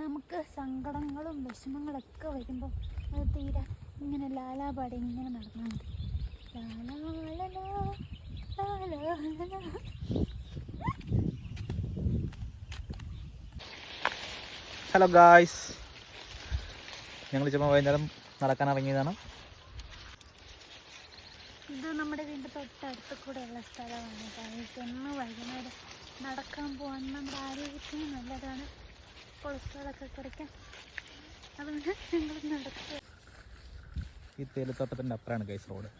നമുക്ക് സങ്കടങ്ങളും വിഷമങ്ങളൊക്കെ വരുമ്പോൾ അത് തീരെ ഇങ്ങനെ ലാലാപാടി ഇങ്ങനെ നടന്നാൽ മതി. Hello guys. ഞങ്ങൾ ചുമ്മാ വൈകുന്നേരം നടക്കാൻ ഇറങ്ങിയതാണ്. ഇത് നമ്മുടെ വീടിന്റെ തൊട്ടടുത്ത് കൂടെ ഉള്ള സ്ഥലമാണ്. ഗായ്സ് എന്ന് വൈകുന്നേരം നടക്കാൻ പോകാൻ നമ്മുടെ ആരോഗ്യത്തിന് നല്ലതാണ്. കൊളസ്ട്രോളൊക്കെ കുറയ്ക്കാം അതുകൊണ്ട് ഞങ്ങൾ നടക്കുക ഈ തേയിലത്തോട്ടത്തിന്റെ അപ്പുറമാണ് ഗൈസ് റോഡ്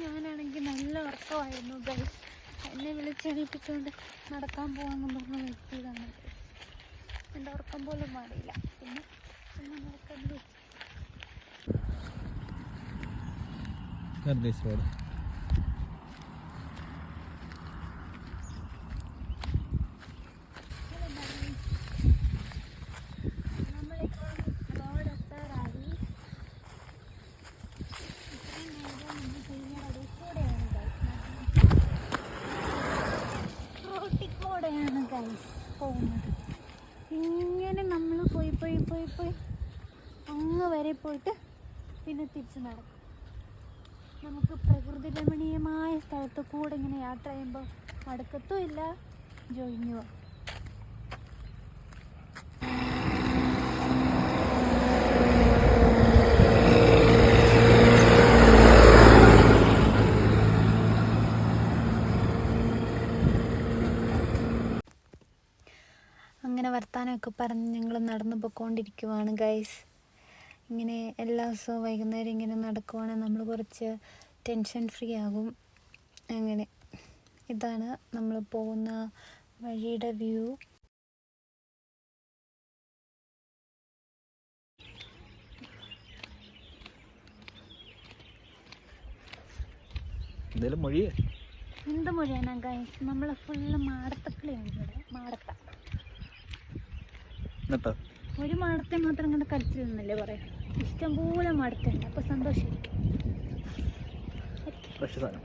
ഞാനാണെങ്കിൽ നല്ല ഉറക്കമായിരുന്നു ഗൈസ് എന്നെ വിളിച്ചെണീപ്പിച്ചുകൊണ്ട് നടക്കാൻ പോകാമെന്ന് പറഞ്ഞ വ്യക്തിയാണ് എന്റെ ഉറക്കം പോലും മാറിയില്ല. പിന്നെ നടക്കാൻ ഗൈസ് റോഡ് നമ്മളിപ്പോൾ റോഡ് എത്താറായി ഇത്രയും നേരം നമ്മൾ ചെയ്യുന്നത് കൂടെയാണ് ഗൈസ് റോട്ടിൽ കൂടെയാണ് ഗൈസ് പോകുന്നത് ഇങ്ങനെ നമ്മൾ പോയി പോയി പോയി പോയി. അങ്ങ് വരെ പോയിട്ട് പിന്നെ തിരിച്ച് നടക്കും. നമുക്ക് പ്രകൃതി രമണീയമായ സ്ഥലത്ത് കൂടെ ഇങ്ങനെ യാത്ര ചെയ്യുമ്പോൾ മടുക്കത്തും ഇല്ല ജോയിങ്ങുമോ അങ്ങനെ വർത്താനമൊക്കെ പറഞ്ഞ് ഞങ്ങൾ നടന്നു പൊയ്ക്കൊണ്ടിരിക്കുവാണ് ഗൈസ് ഇങ്ങനെ എല്ലാ ദിവസവും വൈകുന്നേരം ഇങ്ങനെ നടക്കുവാണെങ്കിൽ നമ്മൾ കുറച്ച് ടെൻഷൻ ഫ്രീ ആകും. അങ്ങനെ. ഇതാണ് നമ്മൾ പോകുന്ന വഴിയുടെ വ്യൂ എന്ത് മൊഴിയാണ് ഗൈസ് നമ്മൾ ഫുള്ള് മാടത്തക്കളിയാണ് ഇവിടെ. മാടത്ത. എന്നിട്ടോ ഒരു മടത്തെ മാത്രം ഇങ്ങനെ കളിച്ചില്ലെന്നല്ലേ പറയാം. ഇഷ്ടംപോലെ മടത്തുണ്ട് അപ്പൊ സന്തോഷം ഫ്രഷ് സാധനം.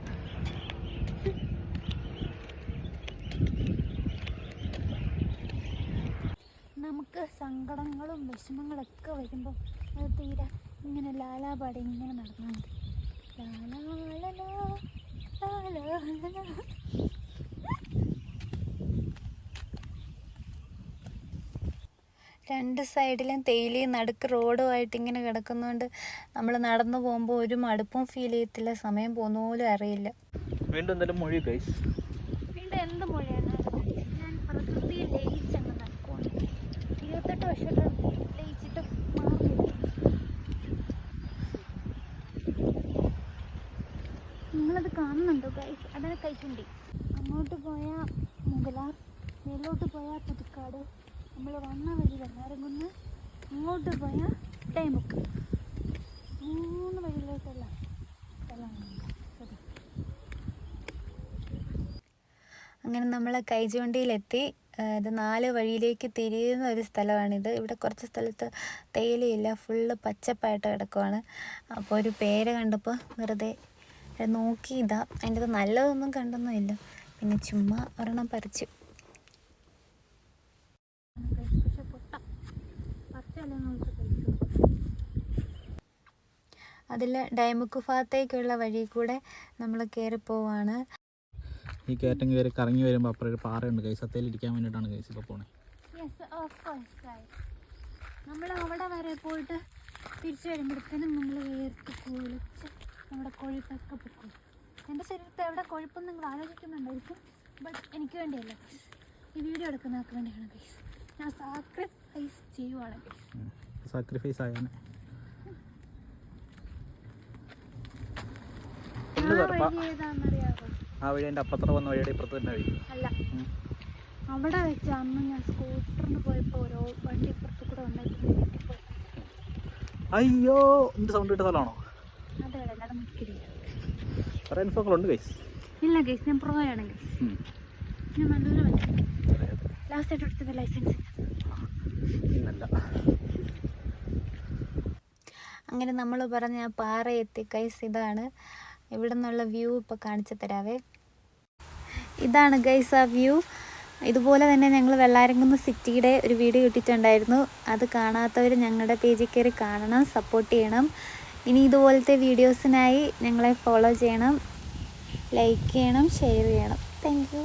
നമുക്ക് സങ്കടങ്ങളും വിഷമങ്ങളൊക്കെ വരുമ്പോൾ അത് തീരെ ഇങ്ങനെ ലാലാപാടി ഇങ്ങനെ നടന്നാൽ മതി. ലാലാ, ലാലാ, ലാലാ. രണ്ട് സൈഡിലും തേയിലി നടുക്ക് റോഡുമായിട്ട് ഇങ്ങനെ കിടക്കുന്നതുകൊണ്ട് നമ്മൾ നടന്നു പോകുമ്പോൾ ഒരു മടുപ്പും ഫീൽ ചെയ്യത്തില്ല സമയം പോകുന്ന പോലും അറിയില്ല. വീണ്ടും എന്തെങ്കിലും മൊഴി ഗൈസ് വീണ്ടും എന്ത് മൊഴിയാണ്? ഞാൻ ലയിച്ചങ്ങ് നടക്കുവാണ്. ഇരുപത്തെട്ട് വർഷത്തെ ലയിച്ചിട്ട് മാറിയില്ല നിങ്ങളത് കാണുന്നുണ്ടോ ഗൈസ് അതാണ് കൈച്ചുണ്ടി. അങ്ങോട്ട് പോയാൽ മുഗലാർ മേലോട്ട് പോയാൽ പുതുക്കാട്. നമ്മൾ വന്ന വഴി വെള്ളാരംകുന്ന് ഇങ്ങോട്ട് പോയാൽ ബുക്ക് മൂന്ന് വഴിയിലോട്ടല്ല അങ്ങനെ നമ്മൾ കൈചൂണ്ടിയിലെത്തി ഇത് നാല് വഴിയിലേക്ക് തിരിയുന്ന ഒരു സ്ഥലമാണിത്. ഇവിടെ കുറച്ച് സ്ഥലത്ത് തേയിലയില്ല ഫുള്ള് പച്ചപ്പായിട്ട് കിടക്കുവാണ്. അപ്പോൾ ഒരു പേര കണ്ടപ്പോൾ വെറുതെ നോക്കി ഇതാ അതിന്റെ നല്ലതൊന്നും കണ്ടൊന്നുമില്ല. പിന്നെ ചുമ്മാ ഒരെണ്ണം പറിച്ചു. അതിൽ ഡൈമുക്ക് ഭാഗത്തേക്കുള്ള വഴി കൂടെ നമ്മൾ കയറി പോവാണ്. ഈ കയറ്റം കയറി കറങ്ങി വരുമ്പോൾ അപ്പുറം ഒരു പാറയുണ്ട് കൈ അത്തേൽ ഇരിക്കാൻ വേണ്ടിയിട്ടാണ് കൈസ് ഇപ്പോൾ പോണേ. നമ്മൾ അവിടെ വരെ പോയിട്ട് തിരിച്ചു വരുമ്പോഴത്തേനും നമ്മൾ വേർത്ത് കുളിച്ച് നമ്മുടെ കൊഴുപ്പൊക്കെ പൊക്കും. എന്റെ ശരീരത്തെ എവിടെ കൊഴുപ്പൊന്നും നിങ്ങൾ ആലോചിക്കുന്നുണ്ടായിരിക്കും ബട്ട് എനിക്ക് വേണ്ടിയല്ല ഈ വീഡിയോ എടുക്കുന്നവർക്ക് വേണ്ടിയാണ് ഗൈസ് ഞാൻ സാക്രിഫൈസ് ചെയ്യുവാണ്. സാക്രിഫൈസ് ആയാണ് ആ വഴി എന്റെ അപ്പുറത്തോട്ട് വന്ന വഴിയുടെ ഇപ്പുറത്ത് തന്നെ വഴി. അല്ല. അവിടെ വെച്ച് അന്ന് ഞാൻ സ്കൂട്ടറിന് പോയപ്പോൾ ഓരോ വണ്ടി ഇപ്പുറത്ത് കൂടെ വന്നിട്ട് അയ്യോ എന്ത് സൗണ്ട് കിട്ട സ്ഥലമാണോ? കുറേ ഇൻഫോകളുണ്ട് ഗൈസ് ഇല്ല ഗൈസ് ഞാൻ പ്രോ ആണ് ഗൈസ് ഞാൻ നല്ലൊരു ലാസ്റ്റ് ആയിട്ട് എടുത്തത് ലൈസൻസ് ഇന്നല്ല. അങ്ങനെ നമ്മൾ പറഞ്ഞ പാറ എത്തി ഗൈസ് ഇതാണ്. ഇവിടെ നിന്നുള്ള വ്യൂ ഇപ്പോൾ കാണിച്ചു തരാവേ. ഇതാണ് ഗൈസ് ആ വ്യൂ ഇതുപോലെ തന്നെ ഞങ്ങൾ വെള്ളാരംകുന്ന് സിറ്റിയുടെ ഒരു വീഡിയോ ഇട്ടിട്ടുണ്ടായിരുന്നു. അത് കാണാത്തവർ ഞങ്ങളുടെ പേജിൽ കയറി കാണണം സപ്പോർട്ട് ചെയ്യണം. ഇനി ഇതുപോലത്തെ വീഡിയോസിനായി ഞങ്ങളെ ഫോളോ ചെയ്യണം. ലൈക്ക് ചെയ്യണം ഷെയർ ചെയ്യണം. താങ്ക്